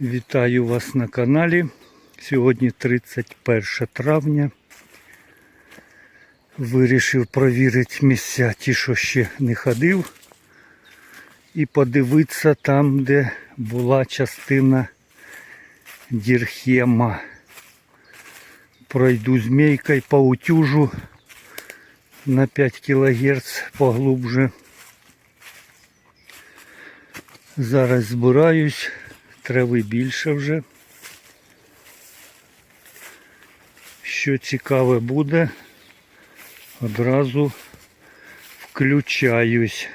Вітаю вас на каналі. Сьогодні 31 травня. Вирішив провірити місця, ті, що ще не ходив, і подивитися там, де була частина дірхема. Пройду змійкою по утюжу на 5 кГц поглубже. Зараз збираюсь, трави більше вже. Що цікаве буде, одразу включаюсь.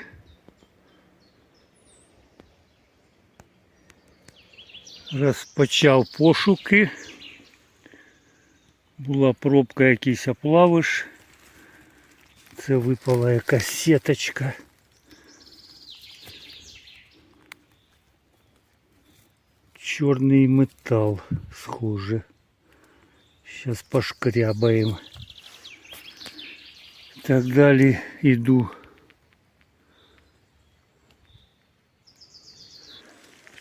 Розпочав пошуки. Була пробка якийсь оплавиш. Це випала якась сіточка. Чорний метал схоже. Сейчас пошкрябаем. Так далі йду.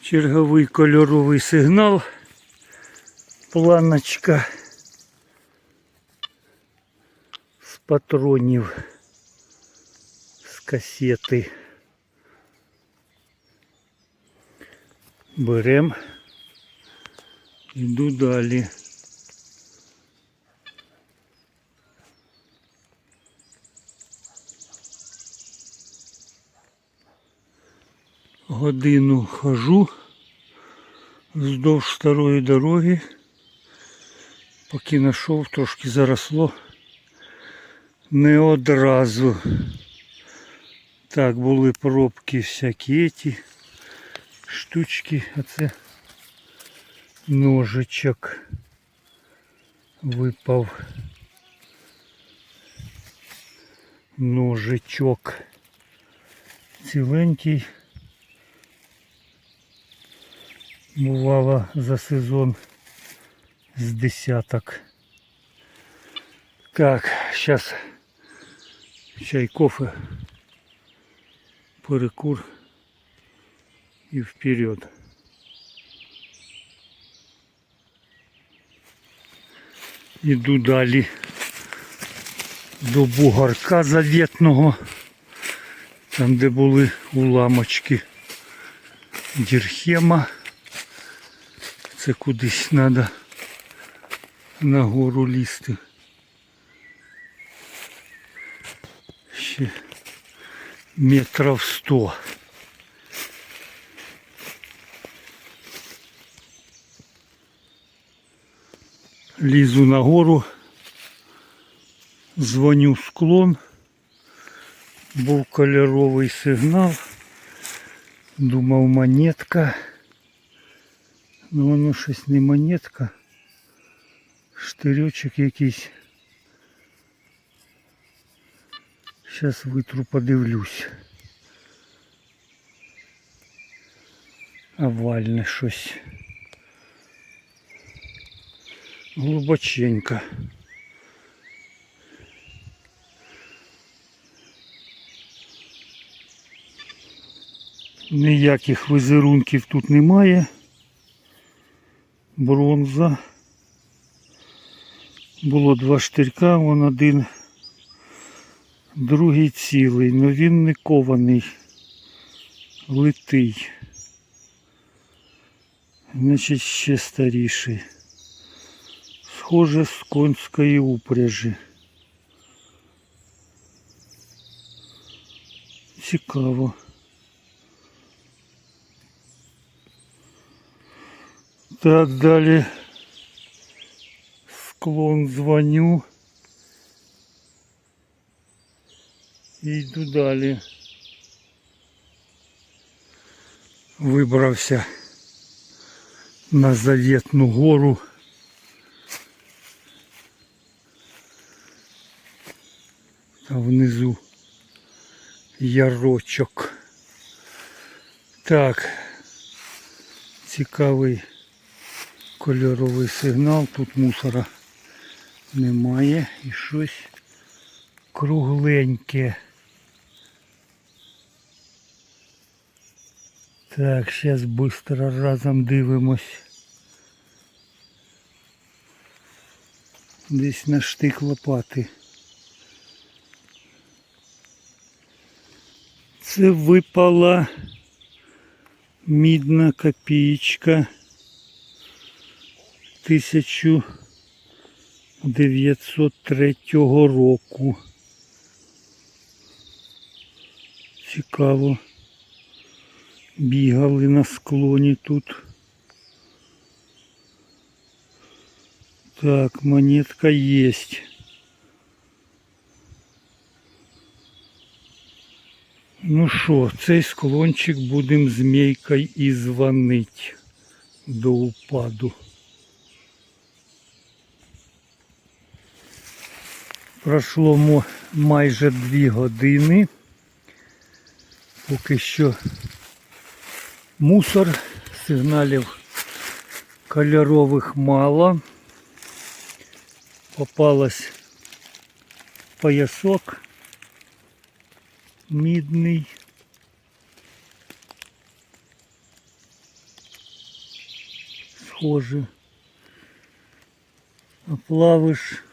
Черговий кольоровий сигнал. Планочка з патронів з касети. Берем. Іду далі. Годину хожу вздовж старої дороги, поки знайшов, трошки заросло не одразу. Так, були пробки всякі ті штучки, а це ножичок випав. Ножичок ціленький. Бувало за сезон з десяток. Так, сейчас чай, кофе, перекур и вперед. Іду далі до бугарка заветного, там де були уламочки дірхема. Це кудись треба на гору лізти. Ще метрів сто. Лізу на гору, дзвоню в склон, був кольоровий сигнал, думав монетка. Ну воно щось не монетка. Штирьочок якийсь. Зараз витру подивлюсь. Овальне щось. Глубоченько. Ніяких візерунків тут немає бронза. Було два штирка, вон один, другий цілий, але він не кований, литий. Значить ще старіший. Схоже з конської упряжі. Цікаво. Так, далі склон дзвоню. І йду далі. Вибрався на заветну гору. А внизу ярочок. Так, цікавий кольоровий сигнал, тут мусора немає і щось кругленьке. Так, зараз швидко разом дивимось. Десь на штик лопати. Це випала мідна копієчка 1903 року. Цікаво. Бігали на склоні тут. Так, монетка есть. Ну що, цей склончик будемо змійкою і звонить до упаду. Пройшло майже дві години. Поки що мусор, сигналів кольорових мало. Попалась поясок мідний. Схоже. А плавиш.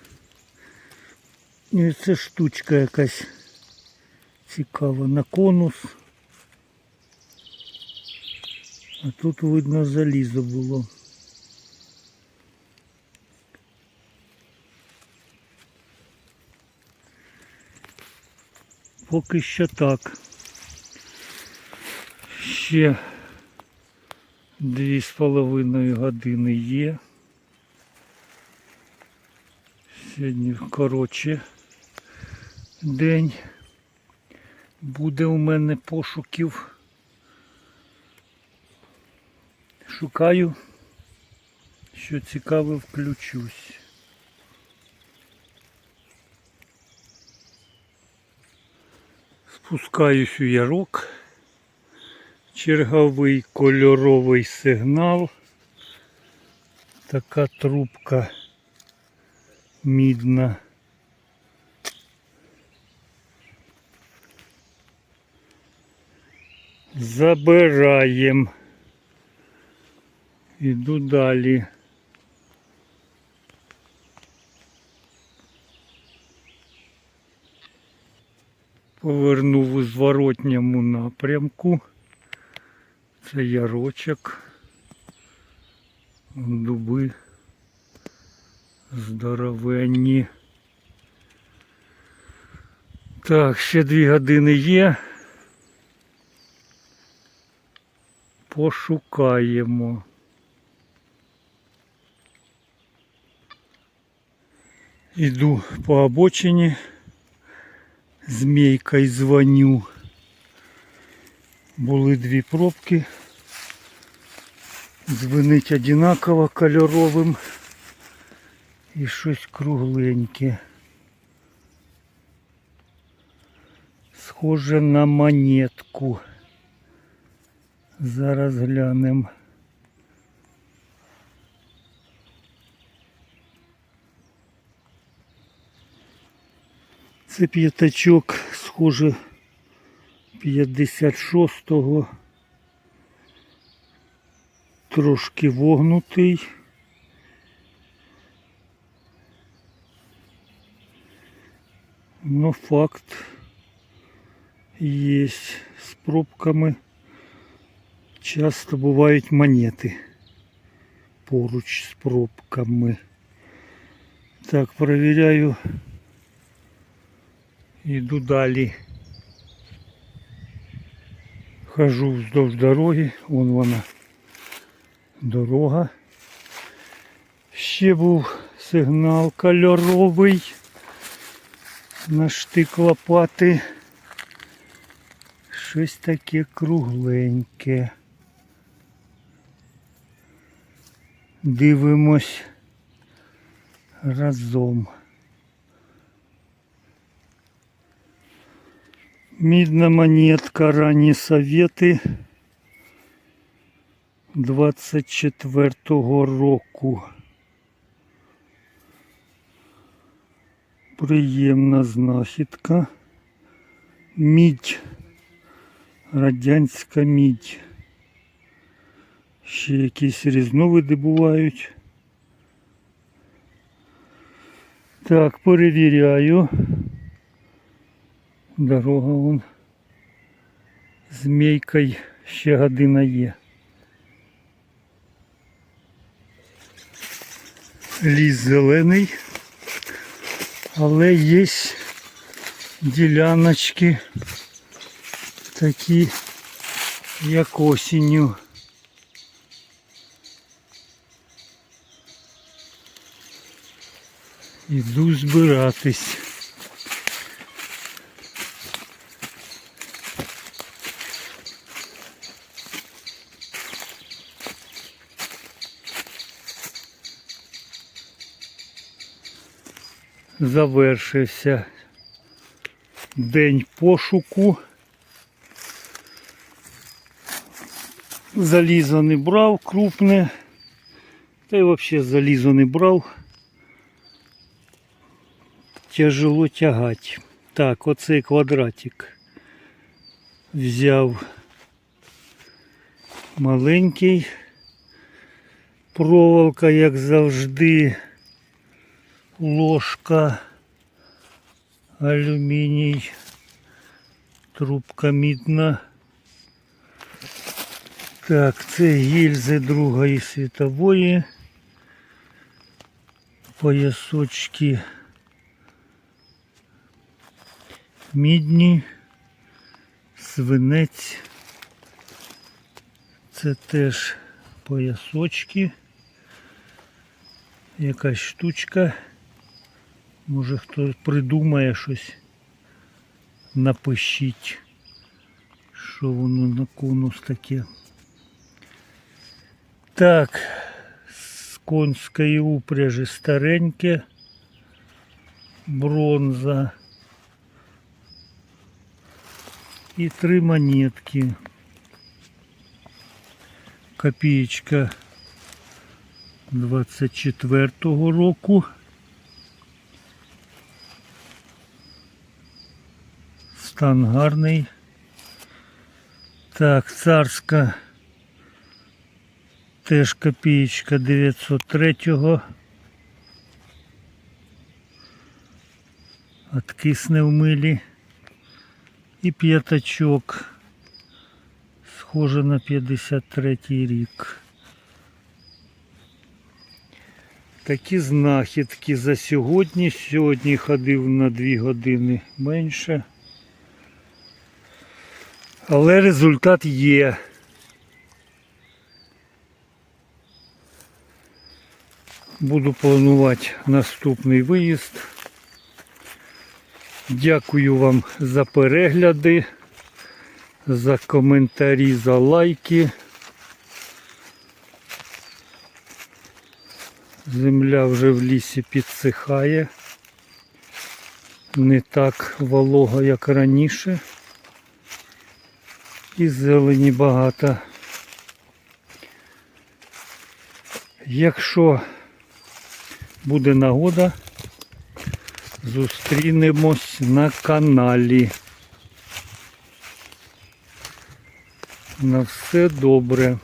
І це штучка якась цікава на конус. А тут видно залізо було. Поки що так. Ще дві з половиною години є. Сьогодні коротше день. Буде у мене пошуків. Шукаю, що цікаве включусь. Спускаюсь у ярок. Черговий кольоровий сигнал. Така трубка мідна. Забираємо. Іду далі. Повернув у зворотньому напрямку. Це ярочок. Дуби здоровенні. Так, ще дві години є. Пошукаємо. Іду по обочині. Змійкою дзвоню. Були дві пробки. Дзвонить одинаково кольоровим і щось кругленьке. Схоже на монетку. Зараз глянемо. Це п'ятачок, схоже, 56-го. Трошки вогнутий. Но факт є з пробками. Часто бувають монети поруч з пробками. Так, перевіряю. Іду далі. Хожу вздовж дороги, вон вона дорога. Ще був сигнал кольоровий на штик лопати. Щось таке кругленьке. Дивимось разом. Мідна монетка, ранні совети 24-го року. Приємна знахідка. Мідь. Радянська мідь. Ще якісь різновиди бувають. Так, перевіряю. Дорога вон. Змійкою ще година є. Ліс зелений, але є діляночки такі, як осінню. Іду збиратись. Завершився день пошуку. Залізо не брав крупне. Та й взагалі залізо не брав. Тяжело тягати. Так, оцей квадратик взяв маленький. Проволока, як завжди, ложка, алюміній, трубка мідна. Так, це гільзи другої світової. Поясочки мідні, свинець. Це теж поясочки. Якась штучка. Може хтось придумає щось. Напишіть, що воно на конус таке. Так, з конської упряжі стареньке, бронза і три монетки. Копієчка 24-го року. Стан гарний. Так, царська теж копієчка 903-го. Откисне в милі. І п'ятачок. Схоже на 53-й рік. Такі знахідки за сьогодні. Сьогодні ходив на 2 години менше. Але результат є. Буду планувати наступний виїзд. Дякую вам за перегляди, за коментарі, за лайки. Земля вже в лісі підсихає. Не так волога, як раніше. І зелені багато. Якщо буде нагода, зустрінемось на каналі. На все добре.